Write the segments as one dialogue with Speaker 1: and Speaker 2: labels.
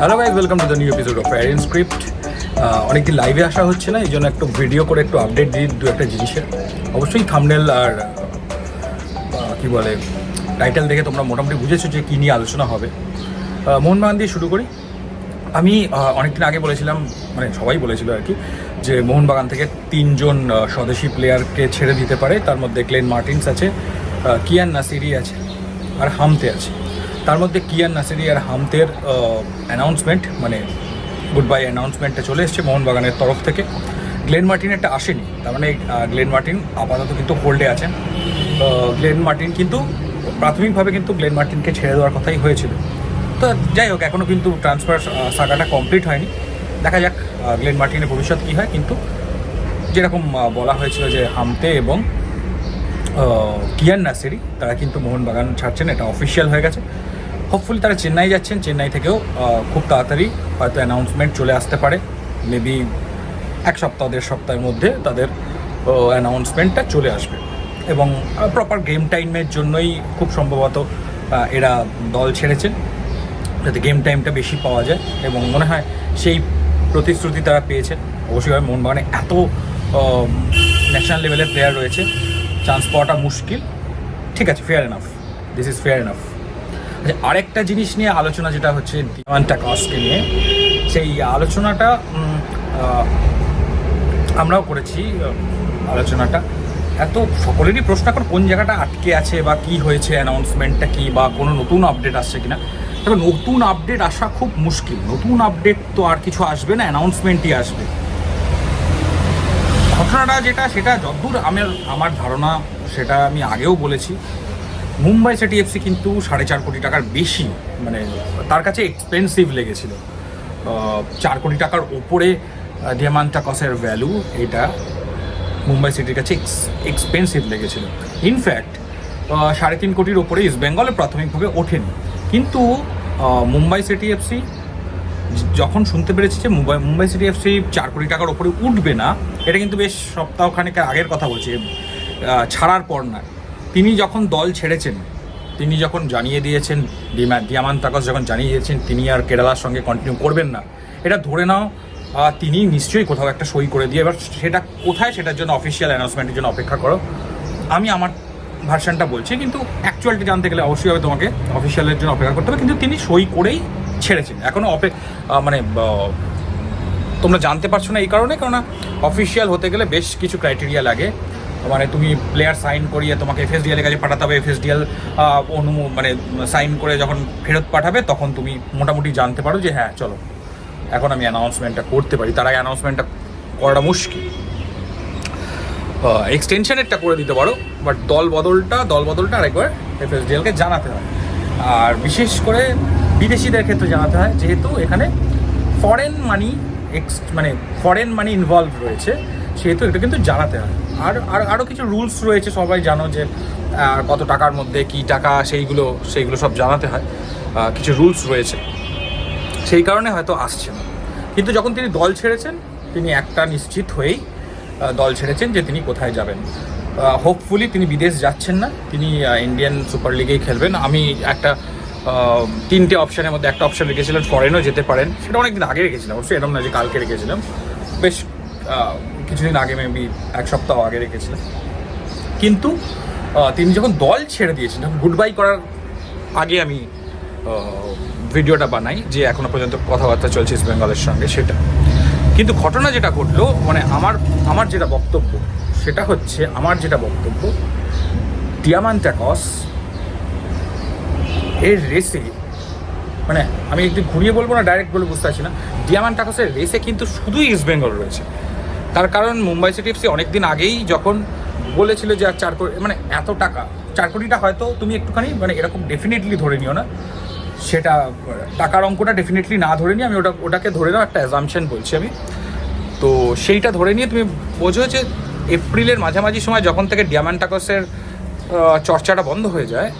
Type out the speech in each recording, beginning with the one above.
Speaker 1: Hello guys welcome to the new episode of parent script অনেকদিন লাইভে আসা হচ্ছে না এই জন্য একটু ভিডিও করে একটু আপডেট দিই দু একটা জিনিসের। অবশ্যই থামনেল আর কি বলে টাইটেল দেখে তোমরা মোটামুটি বুঝেছ যে কী নিয়ে আলোচনা হবে। মোহনবাগান দিয়ে শুরু করি। আমি অনেকদিন আগে বলেছিলাম মানে সবাই বলেছিল আর কি, যে মোহনবাগান থেকে তিনজন স্বদেশি প্লেয়ারকে ছেড়ে দিতে পারে। তার মধ্যে ক্লেন মার্টিন্স আছে কিয়ান নাসিরি আছে, আর হামতে আছে। তার মধ্যে কিয়ান নাসিরি আর হামতের অ্যানাউন্সমেন্ট মানে গুড বাই অ্যানাউন্সমেন্টটা চলে এসছে মোহনবাগানের তরফ থেকে। গ্লেন মার্টিন একটা আসেনি, তার মানে গ্লেন মার্টিন আপাতত কিন্তু হোল্ডে আছেন। গ্লেন মার্টিন কিন্তু প্রাথমিকভাবে কিন্তু গ্লেন মার্টিনকে ছেড়ে দেওয়ার কথাই হয়েছিল। তো যাই হোক এখনও কিন্তু ট্রান্সফার সাগাটা কমপ্লিট হয়নি। দেখা যাক গ্লেন মার্টিনের ভবিষ্যৎ কী হয়, কিন্তু যেরকম বলা হয়েছিল যে হামতে এবং কিয়ান নাসেরি তারা কিন্তু মোহনবাগান ছাড়ছেন, এটা অফিসিয়াল হয়ে গেছে। হোপফুলি তারা চেন্নাই যাচ্ছেন, চেন্নাই থেকেও খুব তাড়াতাড়ি হয়তো অ্যানাউন্সমেন্ট চলে আসতে পারে। মেবি এক সপ্তাহ, দেড় সপ্তাহের মধ্যে তাদের অ্যানাউন্সমেন্টটা চলে আসবে। এবং প্রপার গেম টাইমের জন্যই খুব সম্ভবত এরা দল ছেড়েছেন, যাতে গেম টাইমটা বেশি পাওয়া যায়। এবং মনে হয় সেই প্রতিশ্রুতি তারা পেয়েছেন। অবশ্যই মোহনবাগানে এত ন্যাশনাল লেভেলের প্লেয়ার রয়েছে। চান্স পাওয়াটা মুশকিল। ঠিক আছে fair enough this is fair enough আচ্ছা আরেকটা জিনিস নিয়ে আলোচনা যেটা হচ্ছে ডিমান্ডটা কস্টকে নিয়ে, সেই আলোচনাটা আমরাও করেছি আলোচনাটা। এত সকলেরই প্রশ্ন, এখন কোন জায়গাটা আটকে আছে বা কি হয়েছে অ্যানাউন্সমেন্টটা কি বা কোনো নতুন আপডেট আসছে কিনা? তবে নতুন আপডেট আসা খুব মুশকিল। নতুন আপডেট তো আর কিছু আসবে না অ্যানাউন্সমেন্টই আসবে। ঘটনাটা যেটা, সেটা যতদূর আমার আমার ধারণা, সেটা আমি আগেও বলেছি। মুম্বাই সিটি এফসি কিন্তু সাড়ে চার কোটি টাকার বেশি মানে তার কাছে এক্সপেন্সিভ লেগেছিল। চার কোটি টাকার ওপরে ডিয়ামান্টা কসের ভ্যালু এটা মুম্বাই সিটির কাছে এক্সপেন্সিভ লেগেছিল। ইনফ্যাক্ট সাড়ে তিন কোটির ওপরে ইস্ট বেঙ্গলে প্রাথমিকভাবে ওঠেনি। কিন্তু মুম্বাই সিটি এফসি যখন শুনতে পেরেছি যে মুম্বাই মুম্বাই সিটি এফসি চার কোটি টাকার ওপরে উঠবে না, এটা কিন্তু বেশ সপ্তাহখানেক আগের কথা বলছি ছাড়ার পর না তিনি যখন দল ছেড়েছেন, তিনি যখন জানিয়ে দিয়েছেন, ডিমা, ডিয়ামান তাকস যখন জানিয়ে দিয়েছেন তিনি আর কেরালার সঙ্গে কন্টিনিউ করবেন না। এটা ধরে নাও তিনি নিশ্চয়ই কোথাও একটা সই করে দিয়ে, এবার সেটা কোথায় সেটার জন্য অফিসিয়াল অ্যানাউন্সমেন্টের জন্য অপেক্ষা করো। আমি আমার ভার্সানটা বলছি, কিন্তু অ্যাকচুয়ালিটি জানতে গেলে অবশ্যই হবে তোমাকে অফিসিয়ালের জন্য অপেক্ষা করতে হবে, কিন্তু তিনি সই করেই ছেড়েছেন। এখনও অপে মানে তোমরা জানতে পারছ না এই কারণে, কেননা অফিসিয়াল হতে গেলে বেশ কিছু ক্রাইটেরিয়া লাগে। মানে তুমি প্লেয়ার সাইন করিয়ে তোমাকে এফএসডিএল এর কাছে পাঠাতে হবে। এফ এফএসডিএল অনু মানে সাইন করে যখন ফেরত পাঠাবে, তখন তুমি মোটামুটি জানতে পারো যে হ্যাঁ চলো। এখন আমি অ্যানাউন্সমেন্টটা করতে পারি। তার আগে অ্যানাউন্সমেন্টটা করাটা মুশকিল। এক্সটেনশনেরটা করে দিতে পারো। বাট দল বদলটা দল বদলটা আরেকবার এফএসডিএলকে জানাতে হয় আর বিশেষ করে বিদেশিদের ক্ষেত্রে জানাতে হয়, যেহেতু এখানে ফরেন মানি এক্স মানে ফরেন মানি ইনভলভ রয়েছে, সেহেতু এটা কিন্তু জানাতে হয়। আর আর আরও কিছু রুলস রয়েছে, সবাই জানো যে কত টাকার মধ্যে কি টাকা, সেইগুলো সেইগুলো সব জানাতে হয় কিছু রুলস রয়েছে। সেই কারণে হয়তো আসছে না। কিন্তু যখন তিনি দল ছেড়েছেন, তিনি একটা নিশ্চিত হয়েই দল ছেড়েছেন যে তিনি কোথায় যাবেন। হোপফুলি তিনি বিদেশ যাচ্ছেন না, তিনি ইন্ডিয়ান সুপার লিগেই খেলবেন। আমি একটা তিনটে অপশনের মধ্যে একটা অপশন রেখেছিলেন ফরেনও যেতে পারেন। সেটা অনেকদিন আগে রেখেছিলাম অবশ্যই এরকম না যে কালকে রেখেছিলাম। বেশ কিছুদিন আগে মেবি এক সপ্তাহ আগে রেখেছিলাম। কিন্তু তিনি যখন দল ছেড়ে দিয়েছেন, যখন গুড বাই করার আগে আমি ভিডিওটা বানাই, যে এখনও পর্যন্ত কথাবার্তা চলছে ইস্ট বেঙ্গলের সঙ্গে, সেটা। কিন্তু ঘটনা যেটা ঘটলো মানে আমার আমার যেটা বক্তব্য, সেটা হচ্ছে, আমার যেটা বক্তব্য ডিয়ামান্টাকস এর রেসে মানে আমি একটু ঘুরিয়ে বলব না ডাইরেক্ট বলে বুঝতে পারছি না। ডিয়ামান্টাকসের রেসে কিন্তু শুধুই ইস্ট বেঙ্গল রয়েছে। তার কারণ মুম্বাই সিটি এফসি অনেকদিন আগেই যখন বলেছিল যে আর চার কোটি মানে এত টাকা, চার কোটিটা হয়তো তুমি একটুখানি মানে এরকম ডেফিনেটলি ধরে নিও না। সেটা, টাকার অঙ্কটা ডেফিনেটলি না ধরে নিয়ে আমি ওটা, ওটাকে ধরে নাও একটা অ্যাজামশন বলছি আমি। তো সেইটা ধরে নিয়ে তুমি বোঝো যে এপ্রিলের মাঝামাঝি সময় যখন থেকে ডিয়ামান্টাকসের চর্চাটা বন্ধ হয়ে যায়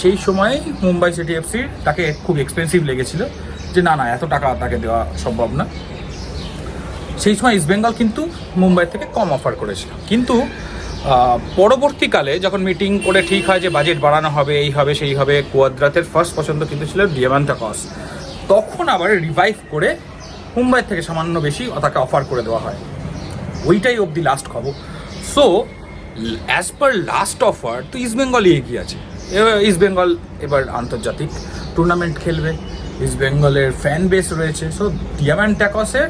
Speaker 1: সেই সময় মুম্বাই সিটি এফসি তাকে খুব এক্সপেন্সিভ লেগেছিল যে না না, এত টাকা তাকে দেওয়া সম্ভব না। সেই সময় ইস্টবেঙ্গল কিন্তু মুম্বাই থেকে কম অফার করেছিল। কিন্তু পরবর্তীকালে যখন মিটিং করে ঠিক হয় যে বাজেট বাড়ানো হবে, এই হবে, সেই হবে, কোয়াদ্রাতের ফার্স্ট পছন্দ কিন্তু ছিল ডিয়ামান্টা কস তখন আবার রিভাইভ করে মুম্বাই থেকে সামান্য বেশি তাকে অফার করে দেওয়া হয়। ওইটাই অবধি লাস্ট খবর। So as per last offer তো ইস্ট বেঙ্গলই এগিয়ে আছে। ইস্ট বেঙ্গল এবার আন্তর্জাতিক টুর্নামেন্ট খেলবে। ইস্ট বেঙ্গলের ফ্যান বেস রয়েছে। সো ডিয়াম্যান্ড ট্যাকসের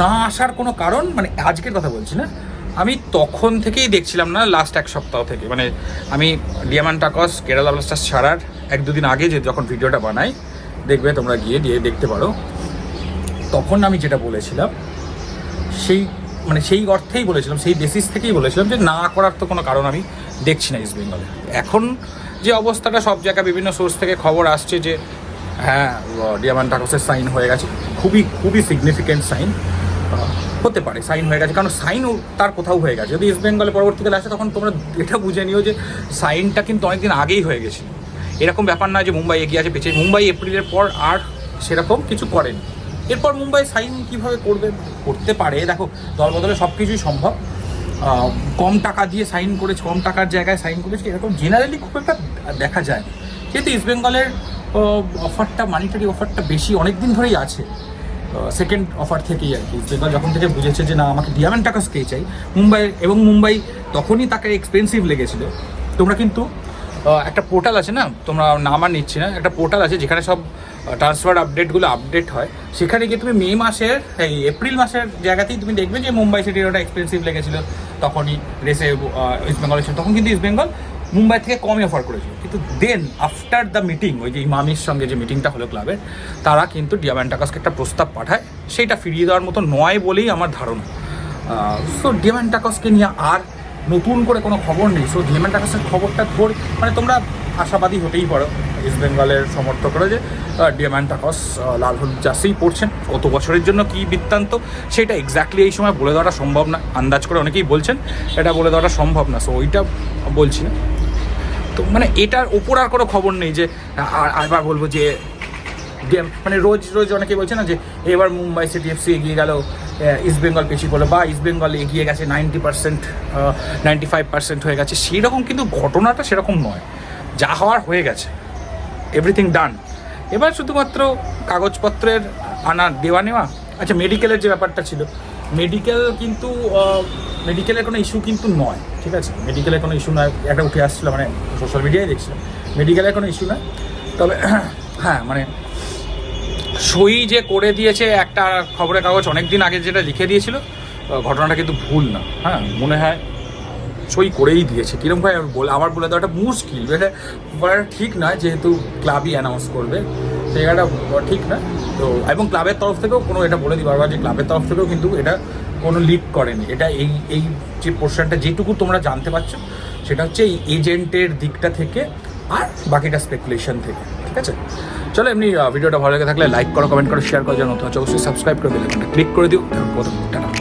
Speaker 1: না আসার কোনো কারণ মানে আজকের কথা বলছি না, আমি তখন থেকেই দেখছিলাম না লাস্ট এক সপ্তাহ থেকে। মানে আমি ডিয়ামান টাকস কেরালা ব্লাস্টার্স ছাড়ার এক দুদিন আগে যে যখন ভিডিওটা বানাই, দেখবে তোমরা গিয়ে দিয়ে দেখতে পারো। তখন আমি যেটা বলেছিলাম, সেই মানে সেই অর্থেই বলেছিলাম, সেই বেসিস থেকেই বলেছিলাম যে না করার তো কোনো কারণ আমি দেখছি না ইস্ট বেঙ্গলে এখন যে অবস্থাটা সব জায়গায় বিভিন্ন সোর্স থেকে খবর আসছে যে হ্যাঁ ডিয়ামান ঠাকুসের সাইন হয়ে গেছে, খুবই খুবই সিগনিফিক্যান্ট সাইন হতে পারে সাইন হয়ে গেছে। কারণ সাইন তার কোথাও হয়ে গেছে। যদি ইস্ট বেঙ্গলে পরবর্তীকালে আসে, তখন তোমরা এটা বুঝে নিও যে সাইনটা কিন্তু অনেকদিন আগেই হয়ে গেছিল। এরকম ব্যাপার নয় যে মুম্বাই এগিয়ে আছে পেছিয়ে মুম্বাই এপ্রিলের পর আর সেরকম কিছু করেনি। এরপর মুম্বাই সাইন কীভাবে করবে, করতে পারে? দেখো দল বদলে সব কিছুই সম্ভব কম টাকা দিয়ে সাইন করেছে, কম টাকার জায়গায় সাইন করেছে, এরকম জেনারেলি খুব একটা দেখা যায়। যেহেতু ইস্ট বেঙ্গলের অফারটা মানিটারি অফারটা বেশি অনেক দিন ধরেই আছে। সেকেন্ড অফার থেকেই আর কি। বেঙ্গল যখন থেকে বুঝেছে যে, না, আমাকে ডিয়ামেন্ট টাকা স্কে চাই? মুম্বাই, এবং মুম্বাই তখনই তাকে এক্সপেন্সিভ লেগেছিল। তোমরা কিন্তু একটা পোর্টাল আছে না? তোমরা নাম আর নিচ্ছি না। একটা পোর্টাল আছে যেখানে সব ট্রান্সফার আপডেটগুলো আপডেট হয়। সেখানে গিয়ে তুমি মে মাসের, এই এপ্রিল মাসের জায়গাতেই তুমি দেখবে যে মুম্বাই সিটির ওটা এক্সপেন্সিভ লেগেছিল। তখনই রেসে ইস্ট বেঙ্গল ছিল তখন কিন্তু ইস্ট বেঙ্গল মুম্বাই থেকে কমই অফার করেছিল। কিন্তু দেন আফটার দ্য মিটিং ওই যে ইমামির সঙ্গে যে মিটিংটা হলো ক্লাবের তারা কিন্তু ডিয়াম্যান্টাকাসকে একটা প্রস্তাব পাঠায়। সেইটা ফিরিয়ে দেওয়ার মতো নয় বলেই আমার ধারণা। সো ডিয়াম্যান্টাকাসকে নিয়ে আর নতুন করে কোনো খবর নেই। সো ডিয়াম্যান্টাকাসের খবরটা ধর মানে তোমরা আশাবাদী হতেই পারো। ইস্ট বেঙ্গলের সমর্থকরা যে ডিয়াম্যান্টাকস লাল হলুদ জার্সিই পড়ছেন কত বছরের জন্য কী বৃত্তান্ত? সেটা এক্স্যাক্টলি এই সময় বলে দেওয়াটা সম্ভব না। আন্দাজ করে অনেকেই বলছেন, এটা বলে দেওয়াটা সম্ভব না। সো ওইটা বলছি না। তো মানে এটার ওপর আর কোনো খবর নেই যে আবার বলব যে মানে রোজ রোজ অনেকে বলছে না যে, এবার মুম্বাই সিটি এফসি এগিয়ে গেল ইস্ট বেঙ্গল পিছিয়ে পড়ল বা ইস্ট বেঙ্গল এগিয়ে গেছে ninety percent ninety five percent হয়ে গেছে। সেরকম কিন্তু ঘটনাটা সেরকম নয়। যা হওয়ার হয়ে গেছে। এভরিথিং ডান এবার শুধুমাত্র কাগজপত্রের আনা, দেওয়া নেওয়া? আচ্ছা মেডিকেলের যে ব্যাপারটা ছিল মেডিকেল কিন্তু মেডিকেলের কোনো ইস্যু কিন্তু নয়, ঠিক আছে? মেডিকেলের কোনো ইস্যু নয়, একটা উঠে আসছিল মানে সোশ্যাল মিডিয়ায় দেখছিলাম মেডিকেলের কোনো ইস্যু নয়। তবে হ্যাঁ মানে সই যে করে দিয়েছে একটা খবরের কাগজ অনেক দিন আগে যেটা লিখে দিয়েছিল ঘটনাটা কিন্তু ভুল না হ্যাঁ? মনে হয় সই করেই দিয়েছে। কীরকম ভাই বলে আমার বলে দেওয়াটা মুশকিল। এটা ঠিক নয়, যেহেতু ক্লাবই অ্যানাউন্স করবে। সেটা ঠিক না তো, এবং ক্লাবের তরফ থেকেও কোনো এটা বলে দিই যে ক্লাবের তরফ থেকেও কিন্তু এটা কোনো লিক করেনি। এটা এই এই যে পোর্শনটা যেটুকু তোমরা জানতে পারছ, সেটা হচ্ছে এই এজেন্টের দিকটা থেকে আর বাকিটা স্পেকুলেশন থেকে। ঠিক আছে? চলো এমনি ভিডিওটা ভালো লেগে থাকলে লাইক করো কমেন্ট করো শেয়ার করো যেন নতুন অবশ্যই সাবস্ক্রাইব করে দিলে ক্লিক করে দিও। প্রথম টাটা।